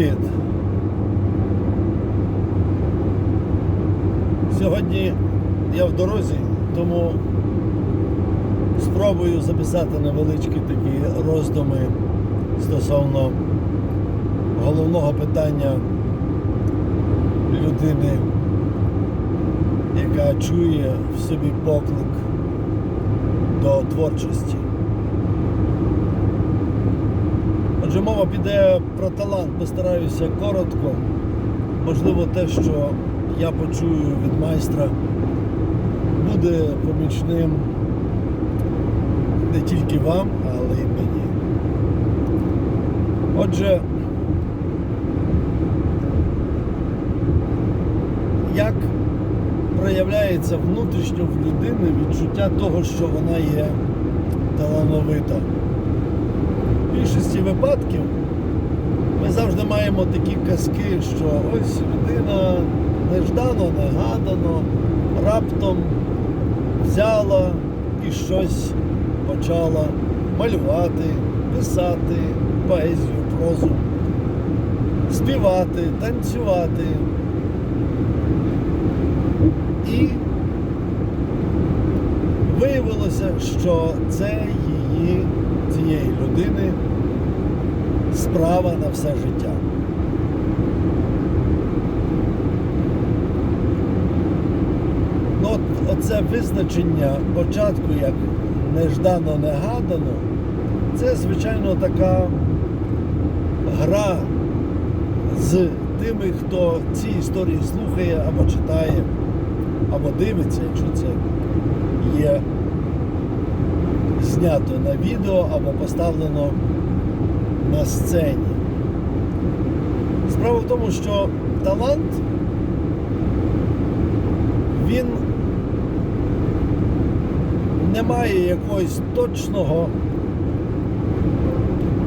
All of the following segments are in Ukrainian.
Привіт! Сьогодні я в дорозі, тому спробую записати невеличкі такі роздуми стосовно головного питання людини, яка чує в собі поклик до творчості. Отже, мова піде про талант, постараюся коротко. Можливо, те, що я почую від майстра, буде помічним не тільки вам, але й мені. Отже, як проявляється внутрішньо в людини відчуття того, що вона є талановита? В більшості випадків ми завжди маємо такі казки, що ось людина неждано, негадано, раптом взяла і щось почала малювати, писати поезію, прозу, співати, танцювати. І виявилося, що це її, цієї людини справа на все життя. Ну, от, оце визначення початку як неждано негадано, це, звичайно, така гра з тими, хто ці історії слухає або читає, або дивиться, якщо це є знято на відео або поставлено на сцені. Справа в тому, що талант він не має якогось точного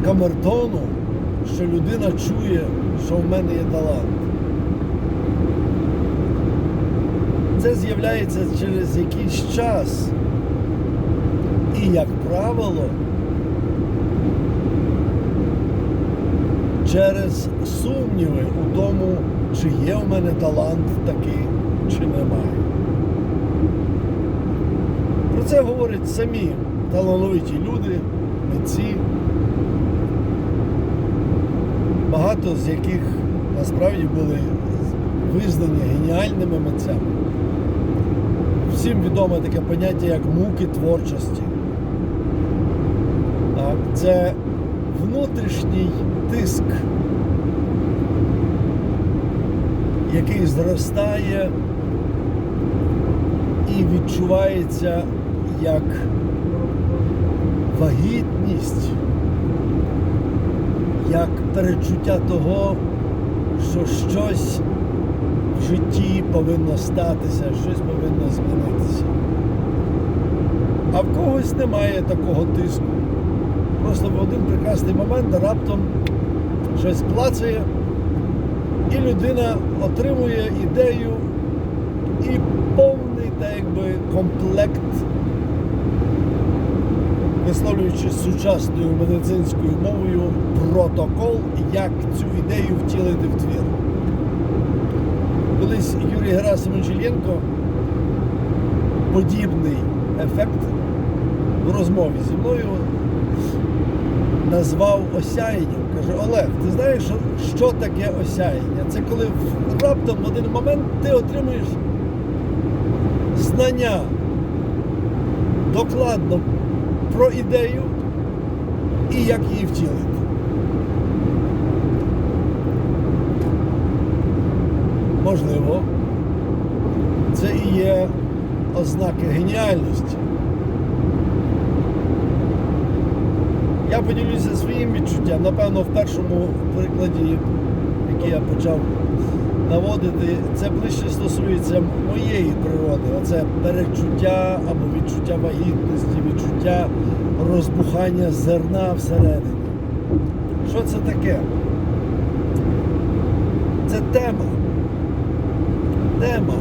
камертону, що людина чує, що в мене є талант. Це з'являється через якийсь час. І, як правило, через сумніви у тому, чи є в мене талант такий, чи немає. Про це говорять самі талановиті люди, митці, багато з яких насправді були визнані геніальними митцями. Всім відоме таке поняття, як муки творчості. Це внутрішній тиск, який зростає і відчувається як вагітність, як перечуття того, що щось в житті повинно статися, щось повинно змінитися. А в когось немає такого тиску. Просто в один прекрасний момент раптом щось плацає, і людина отримує ідею і повний так якби, комплект, висловлюючи сучасною медицинською мовою, протокол, як цю ідею втілити в твір. Колись Юрій Герасимович Ільєнко подібний ефект в розмові зі мною назвав осяянням. Каже, Олег, ти знаєш, що, таке осяяння? Це коли раптом в один момент ти отримуєш знання докладно про ідею і як її втілити. Можливо, це і є ознаки геніальності. Я поділюся своїм відчуттям. Напевно, в першому прикладі, який я почав наводити, це ближче стосується моєї природи. Оце перечуття або відчуття вагітності, відчуття розбухання зерна всередині. Що це таке? Це тема. Тема.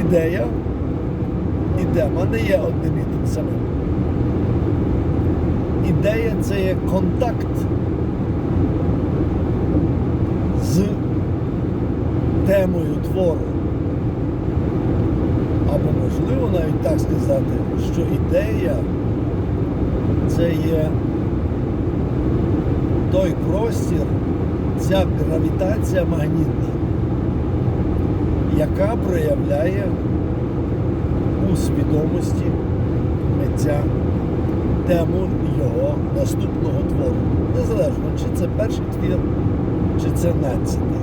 Ідея і тема не є одним і ідея це є контакт з темою твору. Або можливо навіть так сказати, що ідея це є той простір, ця гравітація магнітна, яка проявляє у свідомості митця тему його наступного твору. Незалежно, чи це перший твір, чи це надцятий.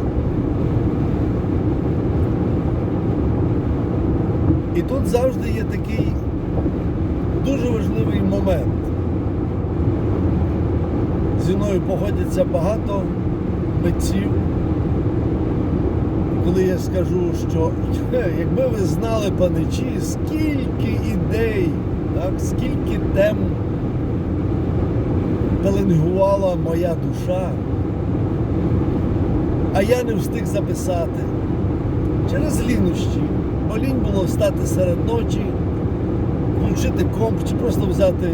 І тут завжди є такий дуже важливий момент. Зі мною погодяться багато митців, коли я скажу, що якби ви знали, паничі, скільки ідей, так, скільки тем пеленгувала моя душа, а я не встиг записати через лінощі, бо лінь було встати серед ночі, включити комп чи просто взяти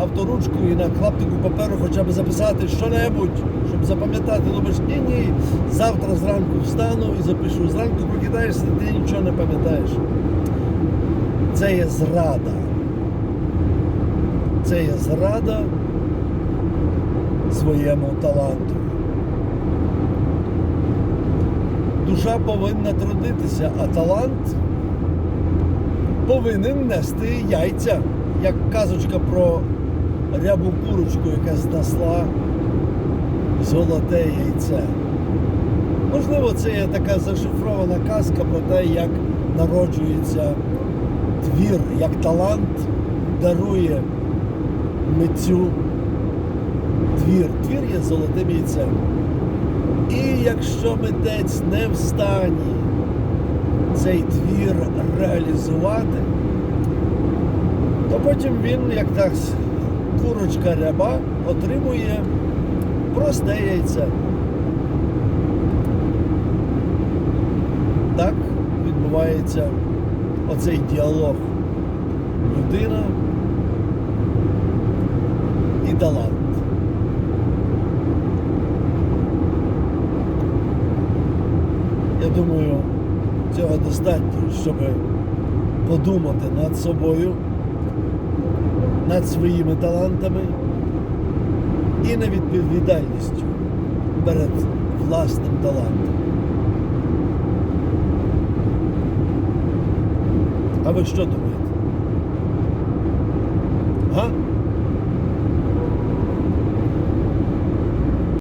авторучку і на клаптику паперу хоча б записати що-небудь, щоб запам'ятати. Думаєш, ні, ні, завтра зранку встану і запишу. Зранку прокидаєшся, ти нічого не пам'ятаєш. Це є зрада. Це є зрада своєму таланту. Душа повинна трудитися, а талант повинен нести яйця, як казочка про рябу курочку, яка знесла золоте яйце. Можливо, це є така зашифрована казка про те, як народжується твір, як талант дарує митцю твір. Твір є золотим яйцем. І якщо митець не в стані цей твір реалізувати, то потім він, як так курочка ряба, отримує просте яйце. Так відбувається оцей діалог людина талант. Я думаю, цього достатньо, щоб подумати над собою, над своїми талантами і над відповідальністю перед власним талантом. А ви що думаєте? Га?